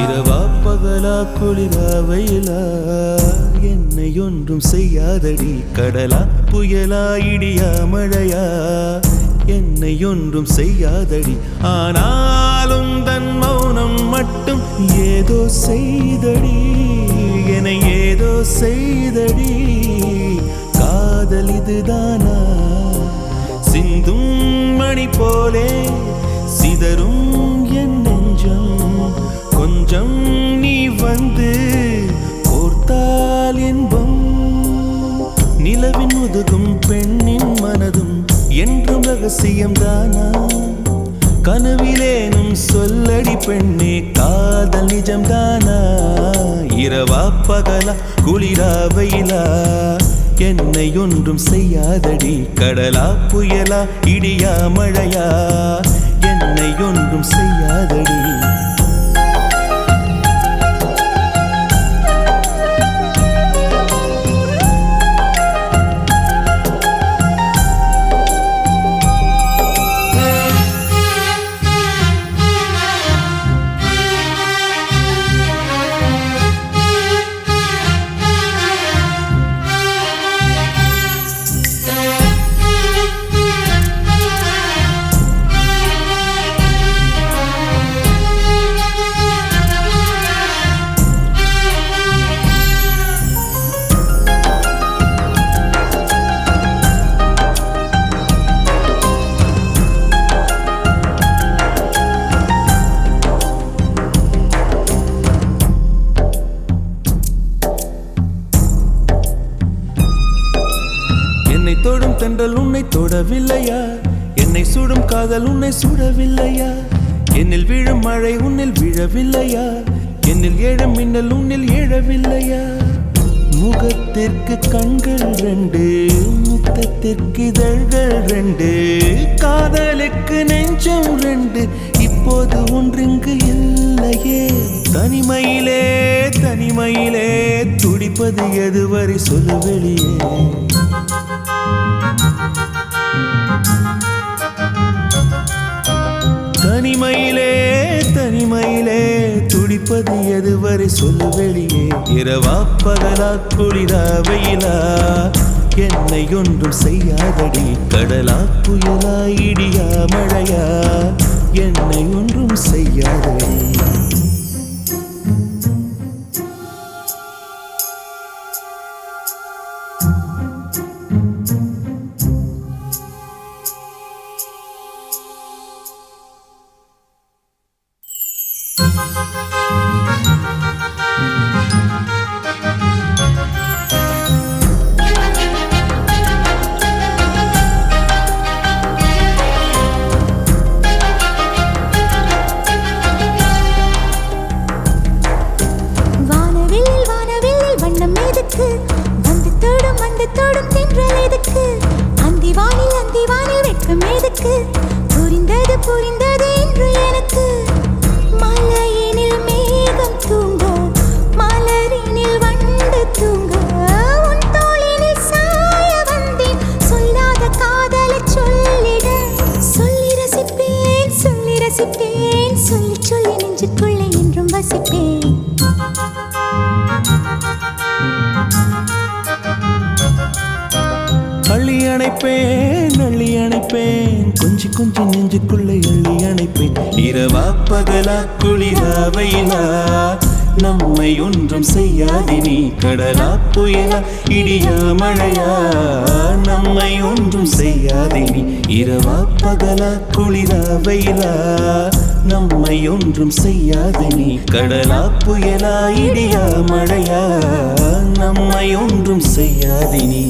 இரவா பகலா குளிரா வெயிலா என்னை ஒன்றும் செய்யாதடி கடலா புயலா இடியா மழையா என்னை ஒன்றும் செய்யாதடி. ஆனாலும் தன் மௌனம் மட்டும் ஏதோ செய்தடி என ஏதோ செய்தடி. காதல் இதுதானா? சிந்தும் மணி போலே சிதறும் என் நெஞ்சம். கொஞ்சம் நீ வந்து கோர்த்தால் இன்பம். நிலவின் முதுகும் பெண்ணின் மனதும் என்றும் ரகசியம் தானா கனவிலேனும் சொல்லடி பெண்ணே காதல் நிஜம் தானா இரவா பகலா குளிரா வெயிலா? என்னை ஒன்றும் செய்யாதடி கடலா புயலா இடியா மழையா? என்னை ஒன்றும் செய்யாதடி. தொடும் தென்றல் உன்னை தொடவில்லையா? என்னை சுடும் காதல் உன்னை சுடவில்லையா? என்னில் விழும் மழை உன்னில் விழவில்லையா? என்னில் ஏழும் மின்னல் உன்னில் ஏழவில்லையா? முகத்திற்கு கண்கள் ரெண்டு முத்தத்திற்கு இதழ்கள் ரெண்டு காதலுக்கு நெஞ்சம் ரெண்டு இப்போது ஒன்றிங்கு இல்லையே. தனிமையிலே தனிமையிலே இருப்பது எதுவரை சொல்லு வெளியே. தனிமையிலே தனிமையிலே துடிப்பது எதுவரை சொல்லு வெளியே. இரவா பகலா குளிரா வெயிலா என்னை ஒன்றும் செய்யாதடி. கடலா புயலா இடியா மழையா என்னை ஒன்றும் செய்யாதடி. எனக்கு புரிந்தது புரிந்தது என்று எனக்கு. மலையினில் மேகம் தூங்க மலரினில் வண்டு தூங்க. உன் தோளினில் சாய வந்தேன் சொல்லாத காதலை சொல்லிட. சொல்லி ரசிப்பேன் சொல்லி ரசிப்பேன் சொல்லி சொல்லி அள்ளி அணைப்பேன் அள்ளி அணைப்பேன் கொஞ்சி கொஞ்சி நெஞ்சுக்குள்ளே அள்ளி அணைப்பேன் இரவா பகலா குளிரா வெயிலா நம்மை ஒன்றும் செய்யாதி நீ கடலா புயலா இடியா மழையா நம்மை ஒன்றும் செய்யாதி நீ இரவா பகலா குளிரா வெயிலா நம்மை ஒன்றும் செய்யாதி நீ கடலா புயலா இடியா மழையா நம்மை ஒன்றும் செய்யாதி நீ.